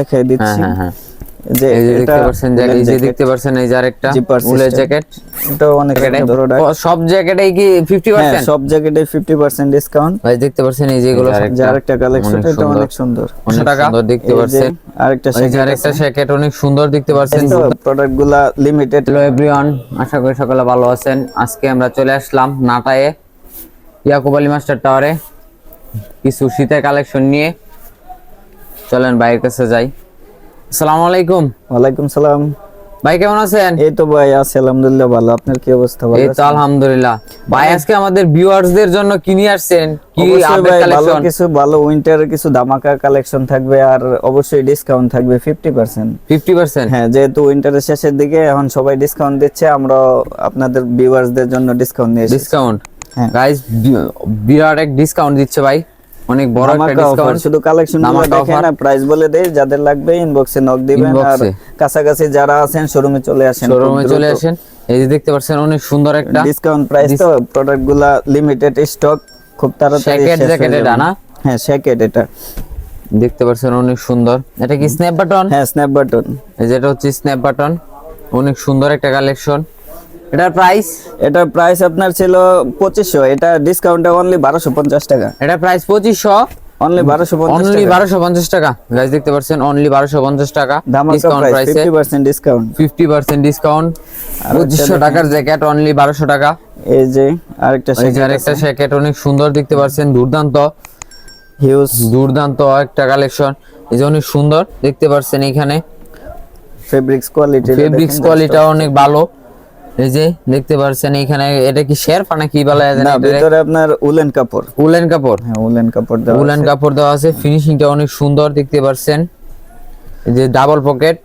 দেখাই দিচ্ছি। হ্যাঁ হ্যাঁ যে এটা পাচ্ছেন যে এই যে দেখতে পাচ্ছেন এই যে আরেকটা উলের জ্যাকেট। এটা অনেক product। সব জ্যাকেটেই কি 50% হ্যাঁ সব জ্যাকেটে 50% ডিসকাউন্ট ভাই দেখতে পাচ্ছেন এই যেগুলো যে আরেকটা কালেকশন এটা। অনেক সুন্দর। অনেক টাকা। সুন্দর দেখতে যে আরেকটা যে আরেকটা জ্যাকেট অনেক সুন্দর দেখতে প্রোডাক্টগুলা লিমিটেড হ্যালো এভরিওয়ান আশা করি সকলে ভালো আছেন। আজকে আমরা চলে আসলাম নাটায়ে ইয়াকুব আলী মাস্টার টাওয়ারে। কিছু শীতের কালেকশন নিয়ে। চলেন ভাইয়ের কাছে যাই। আসসালামু আলাইকুম। ওয়ালাইকুম সালাম। ভাই কেমন আছেন? এই তো ভাই আছি আলহামদুলিল্লাহ ভালো। আপনার কি অবস্থা? ভালো এই তো আলহামদুলিল্লাহ। ভাই আজকে আমাদের ভিউয়ার্সদের জন্য কি নিয়ে আসছেন? কি আপডেট ভালো কালেকশন কিছু ভালো উইন্টারের কিছু ধামাকা কালেকশন থাকবে আর অবশ্যই ডিসকাউন্ট থাকবে 50% 50% হ্যাঁ যেহেতু উইন্টারের শেষের দিকে এখন সবাই ডিসকাউন্ট দিচ্ছে আমরা আপনাদের ভিউয়ার্সদের জন্য ডিসকাউন্ট নিয়ে এসেছি। ডিসকাউন্ট হ্যাঁ। গাইস বিরাট এক ডিসকাউন্ট দিচ্ছে ভাই। অনেক বড় একটা ডিসকাউন্ট শুধু কালেকশন ধামাকা দেখেন প্রাইস বলে দেই যাদের লাগবে ইনবক্সে নক দিবেন আর কাছাকাছি যারা আছেন শোরুমে চলে আসেন শোরুমে চলে আসেন। এই যে দেখতে পাচ্ছেন অনেক সুন্দর একটা ডিসকাউন্ট প্রাইস তো প্রোডাক্টগুলা লিমিটেড স্টক খুব তাড়াতাড়ি শেষ হয়ে। এটা না? হ্যাঁ শ্যাকেট এটা। দেখতে পাচ্ছেন অনেক সুন্দর। এটা কি স্ন্যাপ বাটন হ্যাঁ স্ন্যাপ বাটন এই যেটা হচ্ছে স্ন্যাপ বাটন অনেক সুন্দর একটা কালেকশন এটার প্রাইস এটার প্রাইস আপনার ছিল পঁচিশশো এটা ডিসকাউন্টে অনলি বারোশো পঞ্চাশ টাকা। এটা প্রাইস পঁচিশশো? অনলি বারোশো অনলি বারোশো পঞ্চাশ টাকা। গাইজ দেখতে পাচ্ছেন অনলি বারোশো পঞ্চাশ টাকা। Discount price fifty percent discount fifty percent discount পঁচিশশো টাকার জ্যাকেট অনলি বারোশো টাকা। এই যে আরেকটা আরেকটা জ্যাকেট অনেক সুন্দর দেখতে পাচ্ছেন দুর্দান্ত। হিউজ দুর্দান্ত একটা কালেকশন এই যে অনেক সুন্দর দেখতে পাচ্ছেন এখানে। ফেব্রিক্স কোয়ালিটি ফেব্রিক্স কোয়ালিটিটা অনেক ভালো। এই যে দেখতে পাচ্ছেন এখানে এটা কি শেরপা না কি বলা যায় না ভিতরে আপনার উলেন কাপড়। উলেন কাপড়? হ্যাঁ উলেন কাপড় দেওয়া উলেন কাপড় দেওয়া আছে। ফিনিশিংটা অনেক সুন্দর দেখতে পাচ্ছেন এই যে ডাবল পকেট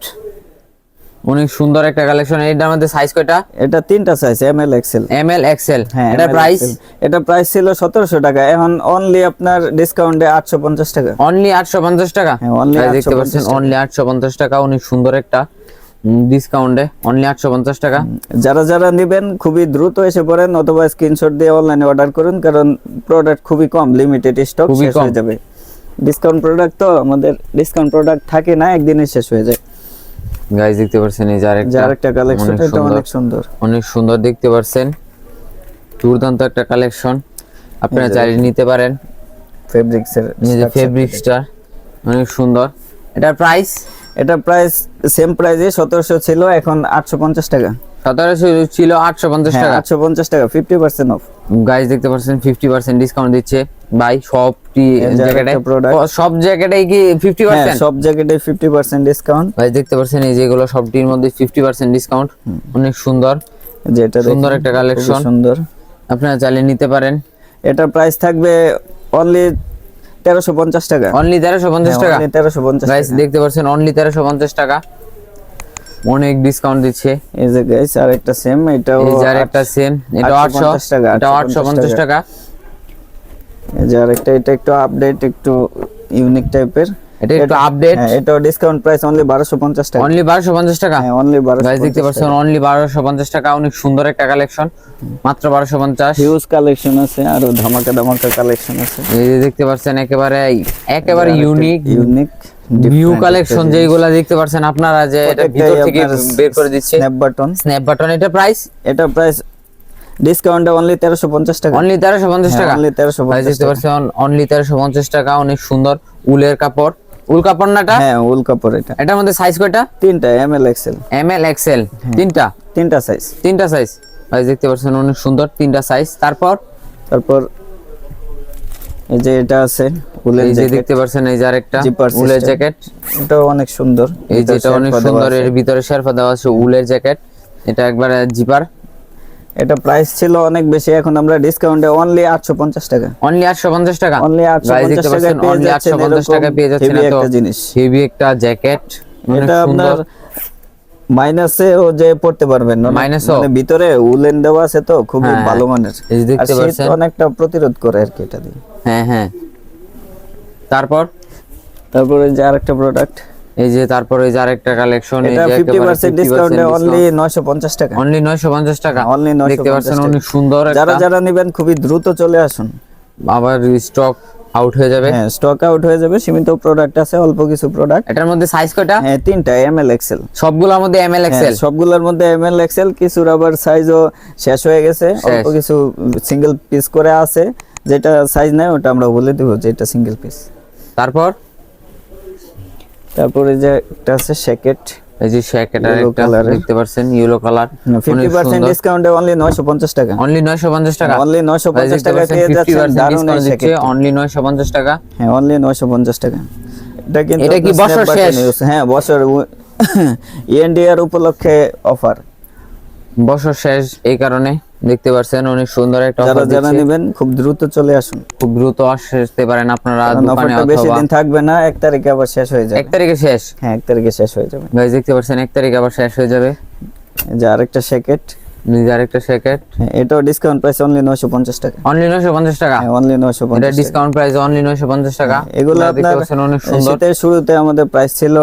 অনেক সুন্দর একটা কালেকশন এটার মধ্যে সাইজ কয়টা? এটা তিনটা size M L XL M L XL হ্যাঁ এটা প্রাইস এটা প্রাইস ছিল সতেরোশো টাকা। এখন অনলি আপনার ডিসকাউন্টে আটশো পঞ্চাশ টাকা। অনলি আটশো পঞ্চাশ টাকা? হ্যাঁ, এই দেখতে পাচ্ছেন অনলি আটশো পঞ্চাশ টাকা। অনেক সুন্দর একটা ডিসকাউন্টে অনলি আটশো পঞ্চাশ টাকা। যারা যারা নেবেন খুবই দ্রুত এসে পড়েন অথবা স্ক্রিনশট দিয়ে অনলাইনে অর্ডার করুন কারণ প্রোডাক্ট খুবই কম লিমিটেড স্টক শেষ। হয়ে যাবে। ডিসকাউন্ট প্রোডাক্ট তো আমাদের ডিসকাউন্ট প্রোডাক্ট থাকে না একদিনে শেষ হয়ে যায়। গাইজ দেখতে পাচ্ছেন এই যার একটা কালেকশন অনেক এটা সুন্দর। অনেক সুন্দর। অনেক সুন্দর দেখতে পাচ্ছেন। দুর্দান্ত একটা কালেকশন আপনারা চাইলে নিতে পারেন। ফেব্রিক্স এর এই যে ফেব্রিক্সটা অনেক সুন্দর। এটার প্রাইস এটা প্রাইস সেম প্রাইসে সতেরোশো ছিল এখন আটশো পঞ্চাশ টাকা। সতেরোশো ছিল আটশো পঞ্চাশ হ্যাঁ টাকা। আটশো পঞ্চাশ টাকা ফিফটি পার্সেন্ট অফ গাইজ দেখতে পাচ্ছেন ফিফটি পার্সেন্ট ডিসকাউন্ট দিচ্ছে। ভাই আরেকটা সব জ্যাকেটেই কি ফিফটি হ্যাঁ পার্সেন্ট সব জায়গাতে ফিফটি পার্সেন্ট ডিসকাউন্ট ভাই দেখতে পাচ্ছেন এই যেগুলো সবটির মধ্যে ফিফটি পার্সেন্ট ডিসকাউন্ট অনেক সুন্দর। যেটা সুন্দর একটা collection। সুন্দর। আপনারা চাইলে নিতে পারেন। এটা প্রাইস থাকবে অনলি তেরোশো পঞ্চাশ টাকা। অনলি তেরোশো পঞ্চাশ টাকা? তেরোশো পঞ্চাশ গাইস দেখতে পাচ্ছেন অনলি তেরোশো পঞ্চাশ টাকা। অনেক ডিসকাউন্ট দিচ্ছে। এই যে গাইস আর একটা সেম এটাও যে একটা সেম এটা আটশো 850 টাকা, এটা আটশো পঞ্চাশ 850 টাকা। এই যে আরেকটা এটা একটু আপডেট একটু ইউনিক টাইপের এটা একটু আপডেট এটাও ডিসকাউন্ট প্রাইস অনলি বারোশো পঞ্চাশ টাকা। অনলি বারোশো পঞ্চাশ টাকা? হ্যাঁ অনলি বারোশো গাইস দেখতে পাচ্ছেন অনলি বারোশো পঞ্চাশ টাকা অনেক সুন্দর একটা কালেকশন মাত্র বারোশো পঞ্চাশ। হিউজ কালেকশন আছে আরও ধামাকা ধামাকা কালেকশন আছে। এই যে দেখতে পাচ্ছেন একেবারে একেবারে ইউনিক ইউনিক নিউ কালেকশন যেগুলা দেখতে পাচ্ছেন আপনারা যে এটা ভিতর থেকে বের করে দিচ্ছে। স্ন্যাপ বাটন স্ন্যাপ বাটন এটা প্রাইস এটা প্রাইস ডিসকাউন্টে অনলি তেরোশো পঞ্চাশ টাকা। অনলি তেরোশো পঞ্চাশ হ্যাঁ, টাকা? only 1350 গাইস দেখতে পাচ্ছেন অনলি তেরোশো পঞ্চাশ টাকা অনেক সুন্দর উলের কাপড়। উল কাপড় নাটা? হ্যাঁ উল কাপড় এটা। এটার মধ্যে সাইজ কয়টা? তিনটা M L XL M L XL তিনটা? তিনটা সাইজ তিনটা সাইজ গাইস দেখতে পাচ্ছেন অনেক সুন্দর তিনটা সাইজ তারপর? তারপর এই যে এটা আছে উলের জ্যাকেট দেখতে পাচ্ছেন এই যে আরেকটা উলের জ্যাকেট এটাও অনেক সুন্দর। এই যেটা অনেক সুন্দর এর ভিতরে শেরফা দেওয়া আছে উলের জ্যাকেট এটা একবারে জিপার এটা প্রাইস ছিল অনেক বেশি এখন আমরা ডিসকাউন্টে অনলি আটশো পঞ্চাশ টাকা। অনলি আটশো পঞ্চাশ টাকা? অনলি আটশো Guys, পঞ্চাশ দেখতে টাকায় পাচ্ছেন পেয়ে অনলি যাচ্ছেন আটশো পঞ্চাশ টাকা পেয়ে যাচ্ছেন একটা জিনিস। হেভি একটা জ্যাকেট এটা আপনার মাইনাসে ও যে পড়তে পারবেন ও? মানে ভিতরে উলেন দেওয়া আছে তো খুবই হ্যাঁ, ভালো মানের। এই দেখতে পাচ্ছেন। অনেকটা প্রতিরোধ করে আর কি এটা দিয়ে। হ্যাঁ হ্যাঁ। তারপর? তারপরে যে আরেকটা প্রোডাক্ট এই যে তারপর এই যে আরেকটা কালেকশন এই এটা যে ফিফটি পার্সেন্ট ডিসকাউন্টে অনলি নয়শো পঞ্চাশ টাকা। অনলি 950 টাকা। অনলি নয়শো দেখতে পাচ্ছেন অনেক সুন্দর একটা। যারা যারা নেবেন খুবই দ্রুত চলে আসুন। আবার স্টক আউট হয়ে যাবে। হ্যাঁ স্টক আউট হয়ে যাবে সীমিত প্রোডাক্ট আছে অল্প কিছু প্রোডাক্ট এটার মধ্যে সাইজ কয়টা? হ্যাঁ তিনটা এম এল এক্সেল সবগুলোর মধ্যে এম এল এক্সেল সবগুলোর মধ্যে এম এল এক্সেল কিছু আবার সাইজও শেষ হয়ে গেছে। অল্প কিছু সিঙ্গেল পিস করে আছে। যেটা সাইজ নাই ওটা আমরা বলে দেবো যে এটা সিঙ্গেল পিস তারপর? তারপরে যে একটা আছে শ্যাকেট এই যে শেকেট আর একটা দেখতে পাচ্ছেন ইয়েলো কালার ফিফটি পার্সেন্ট ডিসকাউন্টে অনলি নয়শো পঞ্চাশ টাকা। অনলি 950 টাকা? অনলি নয়শো পঞ্চাশ টাকা পেয়ে যাচ্ছেন দারুণ এই শেকেট শ্যাকেট অনলি 950 টাকা? হ্যাঁ অনলি নয়শো পঞ্চাশ টাকা। এটা কিন্তু এটা কি বছর শেষ? হ্যাঁ বছর এনডিআর উপলক্ষে অফার বছর শেষ এই কারণে দেখতে পাচ্ছেন অনেক সুন্দর একটা অফার যারা নেবেন খুব দ্রুত চলে আসুন। খুব দ্রুত আসতে পারেন আপনারা দোকানে অথবা বেশি দিন থাকবে না 1 তারিখে আবার শেষ হয়ে যাবে। 1 তারিখে শেষ? হ্যাঁ 1 তারিখে শেষ হয়ে যাবে। গাইস দেখতে পাচ্ছেন 1 তারিখে আবার শেষ হয়ে যাবে। যে আরেকটা শ্যাকেট নিজে আরেকটা জ্যাকেট হ্যাঁ, এটাও ডিসকাউন্ট প্রাইস অনলি নয়শো পঞ্চাশ টাকা। অনলি 950 টাকা? হ্যাঁ অনলি নয়শো এটা পঞ্চাশ ডিসকাউন্ট প্রাইস অনলি 950 টাকা। এগুলো আপনার অনেক সুন্দর। শীতের শুরুতে আমাদের প্রাইস ছিল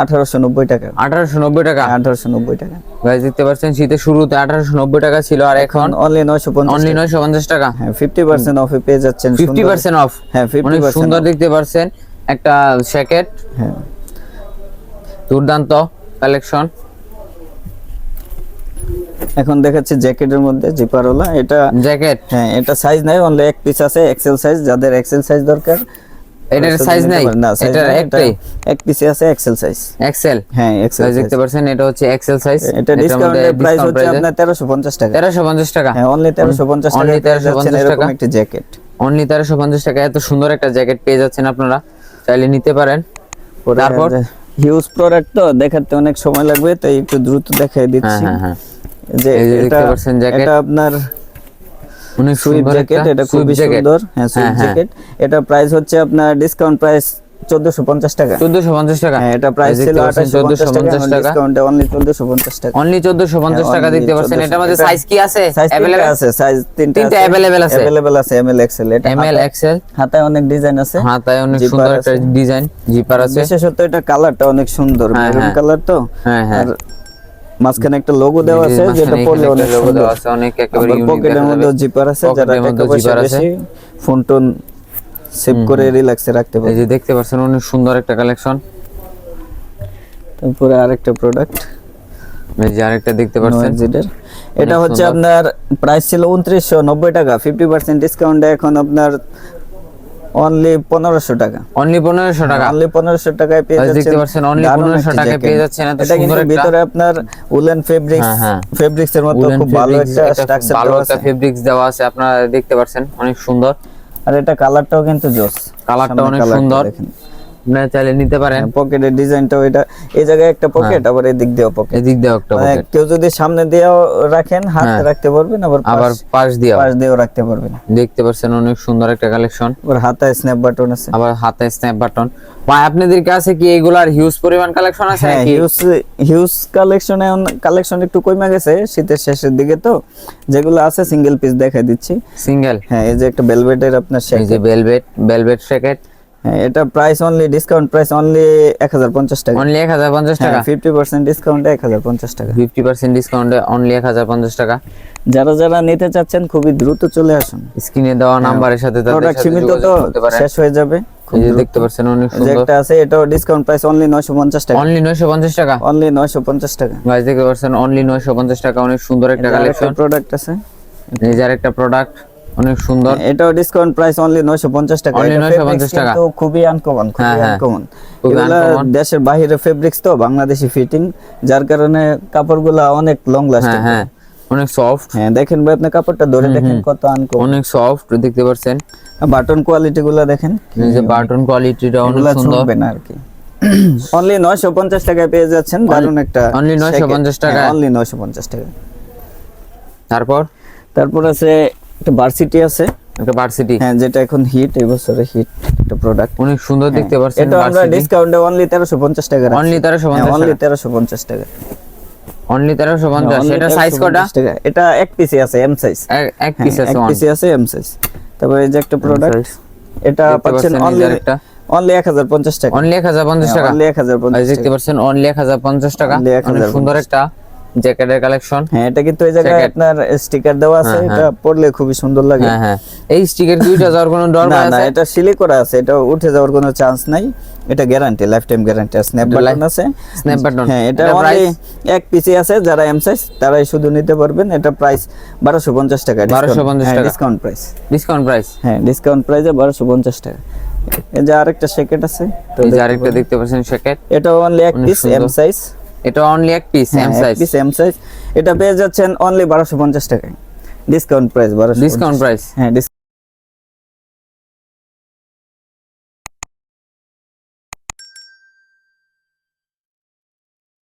আঠারোশো নব্বই টাকা। 1890 টাকা? আঠারোশো নব্বই টাকা। গাইজ দেখতে পাচ্ছেন শীতের শুরুতে 1890 টাকা ছিল আর এখন অনলি নয়শো পঞ্চাশ অনলি 950 টাকা। হ্যাঁ ফিফটি পার্সেন্ট অফে পেয়ে যাচ্ছেন সুন্দর- 50% অফ হ্যাঁ ফিফটি অনেক সুন্দর দেখতে পাচ্ছেন একটা জ্যাকেট হ্যাঁ। দুর্দান্ত কালেকশন এখন দেখাচ্ছি জ্যাকেটের মধ্যে জিপারওয়ালা। এটা জ্যাকেট? হ্যাঁ এটা সাইজ নাই অনলি এক পিস আছে এক্সেল সাইজ যাদের এক্সেল সাইজ দরকার। এটার সাইজ নাই? না এটা একটাই এক পিসে আছে এক্সেল সাইজ এক্সেল হ্যাঁ এক্সেল দেখতে পাচ্ছেন এটা হচ্ছে এক্সেল সাইজ এটা ডিসকাউন্টের প্রাইস হচ্ছে আপনার তেরোশো পঞ্চাশ টাকা। 1350 টাকা? হ্যাঁ অনলি তেরোশো পঞ্চাশ টাকা অনলি পেয়ে যাচ্ছেন 1350 এরকম টাকা। একটি জ্যাকেট। অনলি 1350 টাকা এত সুন্দর একটা জ্যাকেট পেয়ে যাচ্ছেন আপনারা। চাইলে নিতে পারেন। তারপর? হিউজ প্রোডাক্ট তো দেখাতে অনেক সময় লাগবে তাই একটু দ্রুত দেখাই হ্যাঁ দিচ্ছি হ্যাঁ হ্যাঁ। যে এই যে এটা দেখতে পাচ্ছেন jacket। এটা আপনার অনেক সুইপ সুন্দর জ্যাকেট একটা এটা সুইপ খুবই জ্যাকেট সুন্দর হ্যাঁ সুইপ হ্যাঁ, হ্যাঁ। জ্যাকেট এটা প্রাইস হচ্ছে আপনার ডিসকাউন্ট প্রাইস 1450 টাকা 1450 টাকা হ্যাঁ এটা প্রাইস এই ছিল দেখতে পাচ্ছেন 2850 টাকা 1450 টাকা ডিসকাউন্টে অনলি 1450 টাকা অনলি 1450 টাকা only দেখতে পাচ্ছেন 1450 এটার মধ্যে এটা- সাইজ কি আছে সাইজ তিনটা अवेलेबल আছে সাইজ তিনটা তিনটা available আছে? अवेलेबल আছে এমএল এক্সেল এটা এম এল এক্সেল হাতায় অনেক ডিজাইন আছে হ্যাঁ তাই অনেক Zipper সুন্দর একটা আছে। ডিজাইন জিপার আছে বিশেষত এটা কালারটা অনেক সুন্দর হ্যাঁ, মেরুন হ্যাঁ। কালার তো হ্যাঁ হ্যাঁ আর মাঝখানে একটা লোগো দেওয়া আছে যেটা পরলে অনেক সুন্দর দেওয়া আছে, অনেক একেবারে unique পকেটের মধ্যে জিপার আছে যারা টাকা পয়সা আছে। বেশি ফোন টোন সেভ করে রিল্যাক্সে রাখতে এই যে দেখতে পাচ্ছেন অনেক সুন্দর একটা কালেকশন তারপরে আরেকটা প্রোডাক্ট এই যে আরেকটা দেখতে পাচ্ছেন। এটা হচ্ছে আপনার প্রাইস ছিল উনত্রিশশো নব্বই টাকা ফিফটি পার্সেন্ট ডিসকাউন্টে এখন আপনার অনলি পনেরোশো টাকা। অনলি 1500 টাকা। অনলি পনেরোশো টাকায় পেয়ে যাচ্ছেন দেখতে পাচ্ছেন, অনলি 1500 টাকায় পেয়ে যাচ্ছেন এত সুন্দর একটা- ভিতরে আপনার উলেন ফেব্রিক্স। ফেব্রিক্স এর মতো খুব ভালো একটা একটা স্ট্রাকচার ভালো একটা ফেব্রিক্স দেওয়া আছে আপনারা দেখতে পাচ্ছেন অনেক সুন্দর। আর এটা কালারটাও কিন্তু জোস। কালারটা অনেক সুন্দর। আপনারা চাইলে নিতে পারেন। পকেটের ডিজাইনটাও এটা এই জায়গায় একটা পকেট আবার এই দিক দিয়েও পকেট। এদিক দিয়ে একটা মানে pocket, কেউ যদি সামনে দিয়েও রাখেন হাত হ্যাঁ। রাখতে পারবেন আবার আবার পাশ- পাশ দিয়ে পাশ দিয়েও রাখতে পারবেন। দেখতে পাচ্ছেন অনেক সুন্দর একটা কালেকশন আবার হাতায় স্ন্যাপ বাটন আছে। আবার হাতে স্ন্যাপ বাটন ভাই আপনাদের কাছে কি এগুলার হিউজ পরিমাণ কালেকশন আছে হ্যাঁ নাকি? হিউজ হিউজ কালেকশনে কালেকশন একটু কমে গেছে শীতের শেষের দিকে তো। যেগুলো আছে সিঙ্গেল পিস দেখাই দিচ্ছি। সিঙ্গেল হ্যাঁ এই যে একটা বেলভেটের আপনার এই যে ভেলভেট ভেলভেট হ্যাঁ এটা price only discount price only এক হাজার পঞ্চাশ টাকা। অনলি 1050 টাকা? হ্যাঁ ফিফটি পার্সেন্ট ডিসকাউন্টে এক হাজার পঞ্চাশ টাকা। 50% ডিসকাউন্টে অনলি 1050 টাকা? যারা যারা নিতে চাচ্ছেন খুবই দ্রুত চলে আসুন। স্ক্রিনে দেওয়া নাম্বারের সাথে তাদের প্রোডাক্ট সীমিত তো শেষ হয়ে যাবে খুব দেখতে পাচ্ছেন অনেক সুন্দর। একটা আছে এটাও ডিসকাউন্ট প্রাইস অনলি নয়শো পঞ্চাশ টাকা। অনলি 950 টাকা? অনলি নয়শো পঞ্চাশ টাকা। গাইস দেখতে পাচ্ছেন অনলি 950 টাকা অনেক সুন্দর একটা কালেকশন প্রোডাক্ট আছে। এই যে আরেকটা প্রোডাক্ট অনেক সুন্দর। এটাও ডিসকাউন্ট প্রাইস অনলি 950 টাকা। এটা 950 টাকা। কিন্তু খুবই আনকমন হ্যাঁ, খুবই হ্যাঁ। আনকমন এগুলা দেশের বাইরে ফেব্রিক্স তো বাংলাদেশি ফিটিং যার কারণে কাপড়গুলা অনেক লং লাস্টিং হ্যাঁ হ্যাঁ। অনেক সফট হ্যাঁ দেখেন ভাই কাপড়টা ধরে দেখেন কত আনকমন অনেক সফট দেখতে পাচ্ছেন। বাটন কোয়ালিটি গুলা দেখেন। এই যে বাটন কোয়ালিটিটা অনেক সুন্দর। ছুটবে না আর কি। অনলি 950 টাকায় পেয়ে যাচ্ছেন দারুণ একটা only 950 টাকায়? অনলি 950 টাকা তারপর? তারপর আছে একটা ভার্সিটি আছে। একটা ভার্সিটি হ্যাঁ যেটা এখন হিট এই বছরে হিট একটা প্রোডাক্ট অনেক সুন্দর দেখতে পাচ্ছেন এটা আমরা ডিসকাউন্টে অনলি 1350 টাকা অনলি 1350 অনলি 1350 টাকা। অনলি 1350 এটা সাইজ কটা? এটা এক পিসে আছে এম সাইজ এক- পিস আছে এক। পিসে আছে এম সাইজ তারপরে এই যে একটা প্রোডাক্ট এটা পাচ্ছেন অনলি আরেকটা। অনলি 1050 টাকা। অনলি 1050 টাকা। অনলি 1050 এই দেখতে পাচ্ছেন অনলি 1050 টাকা। অনেক 1050 সুন্দর একটা জ্যাকেটের কালেকশন হ্যাঁ এটা কিন্তু এই জায়গায় আপনার স্টিকার দেওয়া আছে হ্যাঁ, এটা পরলে খুবই সুন্দর লাগে। হ্যাঁ হ্যাঁ। এই স্টিকের উঠে যাওয়ার কোনো ডর না না এটা সিলি করা আছে এটা উঠে যাওয়ার কোনো চান্স নাই। এটা গ্যারান্টি লাইফ টাইম গ্যারান্টি আছে স্ন্যাপ বাটন আছে। snap button। হ্যাঁ এটা এটা অনলি এক পিসি আছে যারা এম সাইজ তারাই শুধু নিতে পারবেন। এটা প্রাইস 1250 টাকা 1250 টাকা। ডিসকাউন্ট প্রাইস ডিসকাউন্ট প্রাইস হ্যাঁ ডিসকাউন্ট প্রাইসে 1250 টাকা। এই যে আরেকটা জ্যাকেট আছে তো এই যে আরেকটা দেখতে পাচ্ছেন জ্যাকেট এটা অনলি এক পিস এম সাইজ এটা অনলি এক piece M size piece M size এটা পেয়ে যাচ্ছেন অনলি 1250 টাকায়। ডিসকাউন্ট প্রাইস 1250 ডিসকাউন্ট প্রাইস হ্যাঁ